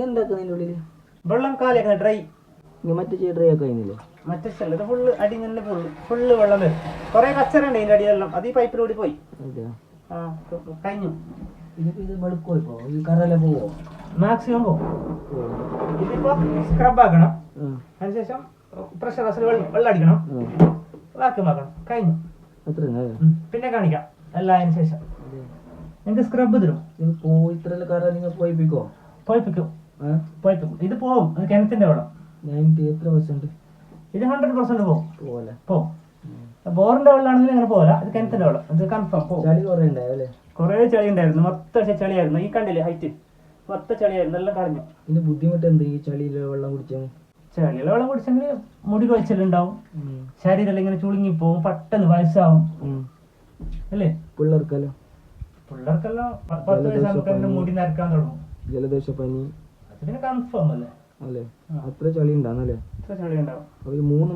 നിങ്ങൾ എന്താക്കുന്നതിന്റെ ഉള്ളിൽ വെള്ളം കാലിയാക്കുന്ന ഡ്രൈ നീ മറ്റേ ചെയ്ത് ഡ്രൈ കഴിഞ്ഞില്ലേ? മറ്റേ സ്ഥലം ഇത് ഫുള്ള് അടി തന്നെ ഫുള്ള് ഫുള്ള് വെള്ളം വരും. കുറേ കച്ചറ ഉണ്ട് ഇതിന്റെ അടിയെല്ലാം അത് ഈ പൈപ്പിലൂടെ പോയി. ആ കഴിഞ്ഞു. ഇതിപ്പോൾ ഇത് വെളുക്കോ ഇപ്പോൾ ഈ കറയെല്ലാം പോവോ? മാക്സിമം പോകും ഇതിപ്പോ സ്ക്രബ് ആക്കണം. അതിനുശേഷം പ്രഷർ വെസൽ വെള്ളം അടിക്കണം. വാക്യൂം ആക്കണം. കഴിഞ്ഞു. പിന്നെ കാണിക്കാം. എല്ലാം അതിന് ശേഷം. നിങ്ങൾക്ക് സ്ക്രബ് തരും പോയി ഇത്ര കറ നിങ്ങൾ പോയിപ്പിക്കോ പോയിപ്പിക്കും. പോയിപ്പിക്കും ഇത് പോവും. ഇത് കിണറ്റിന്റെ വെള്ളം. നയന്റി എത്ര പെർസെന്റ് ഇത് ഹൺഡ്രഡ് പെർസെന്റ് പോവും. പോലെ പോവും. ബോറിന്റെ വെള്ളമാണെങ്കിൽ അങ്ങനെ പോകില്ല ഇത് കിണറ്റിന്റെ വെള്ളം. ഇത് കൺഫേം പോവും. ചളി കുറേ ഉണ്ടായല്ലേ കുറേ ചളി ഉണ്ടായിരുന്നു മൊത്തം ചളിയായിരുന്നു. ഈ കണ്ടില്ലേ ഹൈറ്റ് മൊത്തം ചളിയായിരുന്നു. എല്ലാം കളഞ്ഞു. ഇതിന്റെ ബുദ്ധിമുട്ട് എന്ത്? ഈ ചളിയിലെ വെള്ളം കുടിച്ചാൽ ചളിയിലെ വെള്ളം കുടിച്ചെങ്കിൽ മുടി കൊഴിച്ചിലുണ്ടാവും. ശരീരം ഇങ്ങനെ ചുളുങ്ങി പോവും പെട്ടെന്ന് വയസ്സാവും അല്ലേ? പിള്ളേർക്കല്ലോ? പിള്ളേർക്കെല്ലാം പത്ത് വയസ്സാകുമ്പോൾ മുടി നരക്കാൻ തുടങ്ങും. ജലദോഷ പനി. അത് പിന്നെ കൺഫേം അല്ലേ? അല്ലേ? അത്ര ചളി ഉണ്ടാന്നല്ലേ ഇത്ര ചളി ഉണ്ടാവും ഒരു മൂന്ന്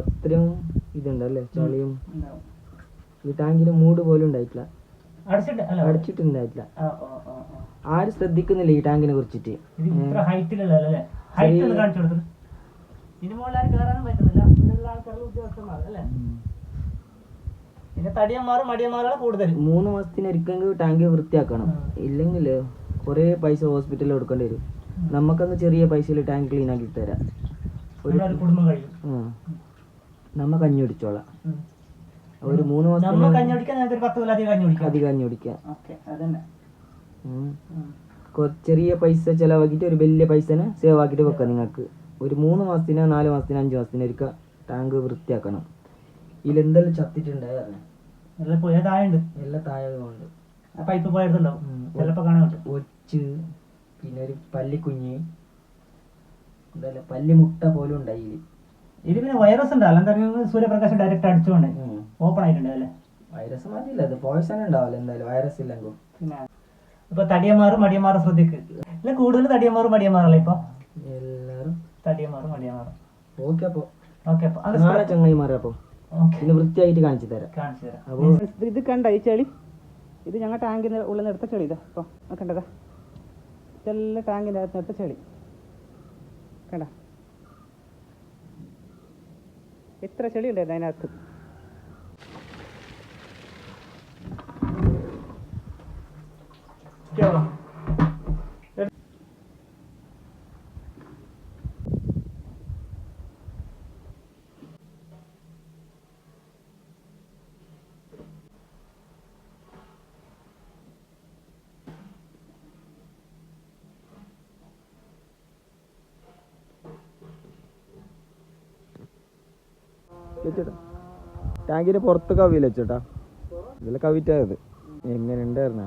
അത്രയും ഇതുണ്ടല്ലേ ചളിയും. ഈ ടാങ്കിന് മൂട് പോലും ഉണ്ടായിട്ടില്ല. അടച്ചിട്ടുണ്ടായിട്ടില്ല. ആരും ശ്രദ്ധിക്കുന്നില്ല ഈ ടാങ്കിനെ കുറിച്ചിട്ട്. മൂന്ന് മാസത്തിന് ഒരിക്കലെങ്കിൽ ടാങ്ക് വൃത്തിയാക്കണം. ആ. കുറേ പൈസ ഹോസ്പിറ്റലിൽ കൊടുക്കേണ്ടി വരും. നമുക്കങ്ങ് ചെറിയ പൈസയിൽ ടാങ്ക് ക്ലീൻ ആക്കി തരാം. ഒരു ഒരു കുടുംബം കഴിയും. നമ്മ കഞ്ഞി കുടിച്ചോളാം. ഒരു മൂന്ന് നമ്മ കഞ്ഞി ഒരു കുടിക്കാം. അധികം കഞ്ഞി. ചെറിയ പൈസ ചെലവാക്കിയിട്ട് ഒരു വലിയ പൈസനെ സേവ് ആക്കിയിട്ട് വെക്കാം നിങ്ങൾക്ക്. ഒരു മൂന്ന് മാസത്തിനോ നാല് മാസത്തിനോ അഞ്ച് മാസത്തിനോ ഒരിക്കൽ ടാങ്ക് വൃത്തിയാക്കണം. ഇതിലെന്തെല്ലാം ചത്തിട്ടുണ്ടായിരുന്നു എല്ലാം താഴെ എല്ലാം താഴെ പൈപ്പ് പോയതുണ്ടാവും ഉം. ചിലപ്പോ കാണാൻ പറ്റും. ഒച്ച് പിന്നെ ഒരു പല്ലിക്കുഞ്ഞ് പല്ലി മുട്ട പോലും ഉണ്ടായി. ഇത് പിന്നെ വൈറസ് ഉണ്ട്. അല്ലാതെ സൂര്യപ്രകാശം ഡയറക്റ്റ് അടിച്ചുകൊണ്ട്. ഓപ്പൺ ആയിട്ടുണ്ട് അല്ലേ? വൈറസ് മതിയില്ല അത് പോയ്സൺ ഉണ്ടാവില്ല. എന്തായാലും വൈറസ് ഇല്ലെങ്കിൽ പിന്നെ ഇപ്പൊ തടിയന്മാരും മടിയന്മാരും ശ്രദ്ധിക്ക്. ഇല്ല കൂടുതൽ തടിയന്മാരും മടിയന്മാരല്ല ഇപ്പൊ? എല്ലാരും. തടിയന്മാരും മടിയന്മാരും. ഓക്കെ അപ്പൊ. ഓക്കെ അപ്പൊ. അത് നാളെ ചങ്ങായിമാരെ അപ്പൊ. ഓക്കെ. പിന്നെ വൃത്തിയായിട്ട് കാണിച്ചു തരാം. കാണിച്ചു തരാം. അപ്പൊ ഇത് കണ്ട ഈ ചെളി? ഇത് ഞങ്ങൾ ടാങ്കിന്റെ ഉള്ളിൽ നിന്ന് എടുത്ത ചെളി ഇതാ ഇപ്പോൾ നോക്കണ്ടതാ. ഇതെല്ലാം ടാങ്കിന്റെ അകത്ത് എടുത്ത ചെളി. കണ്ട? എത്ര ചെളി ഉണ്ടായിരുന്നു അതിനകത്ത്? വെച്ചേട്ടാ ടാങ്കിന് പുറത്ത് കവിയിൽ വെച്ചിട്ടാ ഇതിൽ കവിറ്റായത് എങ്ങനെ ഉണ്ടായിരുന്ന?